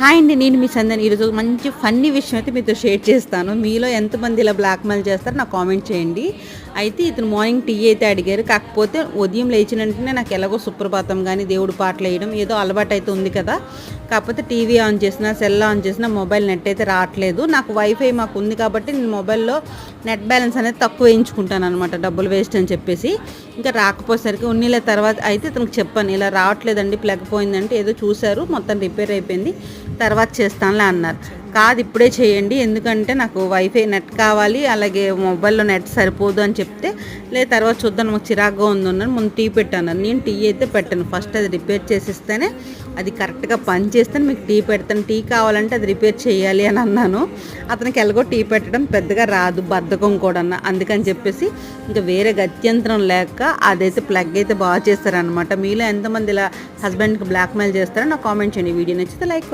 Hi అండి నేను మీ సందని ఈరోజు మంచి ఫన్నీ విషయం అయితే మీతో షేర్ చేస్తాను. మీలో ఎంతమంది ఇలా బ్లాక్మెయిల్ చేస్తారో నాకు కామెంట్ చేయండి. అయితే ఇతను మార్నింగ్ టీ అయితే అడిగారు. కాకపోతే ఉదయం లేచిన వెంటనే నాకు ఎలాగో సుప్రభాతం కానీ దేవుడు పాటలు వేయడం ఏదో అలవాటు అయితే ఉంది కదా. కాకపోతే టీవీ ఆన్ చేసిన సెల్ ఆన్ చేసిన మొబైల్ నెట్ అయితే రావట్లేదు. నాకు వైఫై మాకు ఉంది కాబట్టి నేను మొబైల్లో నెట్ బ్యాలెన్స్ అనేది తక్కువ వేయించుకుంటాను అనమాట డబ్బులు వేస్ట్ అని చెప్పేసి. ఇంకా రాకపోయేసరికి ఉన్నీళ్ళ తర్వాత అయితే ఇతనికి చెప్పాను ఇలా రావట్లేదండి ప్లగ్ పోయిందంటే ఏదో చూశారు మొత్తం రిపేర్ అయిపోయింది తర్వాత చేస్తానులే అన్నారు. కాదు ఇప్పుడే చేయండి. ఎందుకంటే నాకు వైఫై నెట్ కావాలి అలాగే మొబైల్లో నెట్ సరిపోదు అని చెప్తే లేదు తర్వాత చూద్దాం మాకు చిరాగ్గా ఉందన్నాను ముందు టీ పెట్టాను నేను టీ అయితే పెట్టాను. ఫస్ట్ అది రిపేర్ చేసిస్తేనే అది కరెక్ట్గా పని చేస్తే మీకు టీ పెడతాను. టీ కావాలంటే అది రిపేర్ చేయాలి అని అన్నాను. అతనికి ఎలాగో టీ పెట్టడం పెద్దగా రాదు బద్ధకం కూడా అన్న. అందుకని చెప్పేసి ఇంకా వేరే గత్యంతరం లేక అదైతే ప్లగ్ అయితే బాగా చేస్తారనమాట మీలో ఎంతమంది ఇలా హస్బెండ్కి బ్లాక్మెయిల్ చేస్తారో నాకు కామెంట్ చేయండి. వీడియో నచ్చితే లైక్